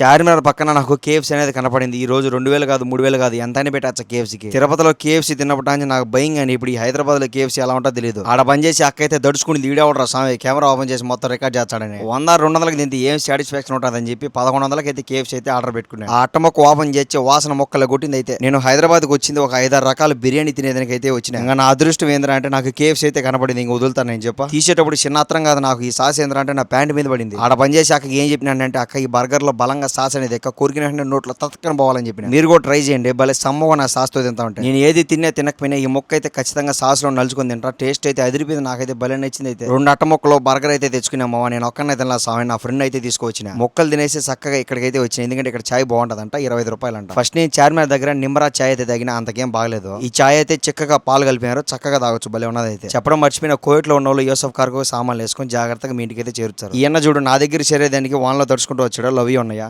చార్మినార్ పక్కన నాకు కేఎఫ్సీ అనేది కనపడింది. ఈ రోజు రెండు వేలు కాదు మూడు వేలు కాదు ఎంత అని పెట్టచ్చు కేఎఫ్సీకి తిరుపతిలో కేఎఫ్సీ తిన్నప్పటి నాకు భయం కానీ ఇప్పుడు ఈ హైదరాబాద్లో కేఎఫ్సీ ఎలా ఉంటుందో తెలియదు ఆడ పని చేసి అక్క అయితే దడుచుకుని వీడియో స్వామి? కెమెరా ఓపెన్ చేసి మొత్తం రికార్డ్ చేస్తాడని. వంద రెండు వందలకి దీంతో ఏం సాటిస్ఫాక్షన్ ఉంటుందని చెప్పి పదకొండు వందలకి అయితే కేఎఫ్సీ అయితే ఆర్డర్ పెట్టుకున్నాను ఆ అట్ట మొక్క ఓపెన్ చేసి వాసన మొక్కలు కొట్టింది అయితే. నేను హైదరాబాద్కి వచ్చింది ఒక ఐదారు రకాల బిర్యానీ తినేదానికి అయితే వచ్చిన. ఇంకా నా అదృష్టం ఏంద్రా అంటే నాకు కేఎఫ్సీ అయితే కనపడింది. ఇంక వదులుతాను నేను చెప్ప. తీసేటప్పుడు చిన్నత్రం కాదు నాకు. ఈ సాస్ ఏంద్రా అంటే నా ప్యాంట్ మీద పడింది. ఆడ పని చేసి అక్కకి ఏం చెప్పినానంటే అక్క ఈ బర్గర్లో బలంగా సాస్ అనేది ఎక్క కొరికిన నోట్లో తక్కన పోవాలని చెప్పిన. మీరు కూడా ట్రై చేయండి భలే సమ్మగా నా సాస్తో తింటా ఉంటాను నేను ఏది తిన్నా తినకపోయినా ఈ మొక్క అయితే ఖచ్చితంగా సాస్లో నలుచుకొని తింటా. టేస్ట్ అయితే అదిరిపోయింది నాకైతే భలే నచ్చింది అయితే. రెండు అట్ట మొక్కలు బర్గర్ అయితే తెచ్చుకున్నామా నేను ఒక్కనే తినలా స్వామి నా ఫ్రెండ్ అయితే తీసుకొచ్చిన మొక్కలు తినేసి చక్కగా ఇక్కడికైతే వచ్చిన ఎందుకంటే ఇక్కడ చాయ్ బాగుంటదంట ఇరవై ఐదు రూపాయలు అంట ఫస్ట్ నేను చార్మినార్ దగ్గర నిమ్మరా చాయ్ అయితే తగిన అంతకేం బాగలేదు. ఈ చాయ్ అయితే చిక్కగా పాలు కలిపినారు చక్కగా తాగొచ్చు భలే ఉన్నది అయితే చెప్పడం మర్చిపోయిన కోవిట్లో ఉన్న వాళ్ళు యూసఫ్ కార్కు సామాన్లు వేసుకొని జాగ్రత్తగా మీ ఇంటికి అయితే చేరుతారు. ఈ అన్న చూడు నా దగ్గర చేరేదానికి వాన్లో తడుచుకుంటూ వచ్చాడు లవ్ ఉన్నాయా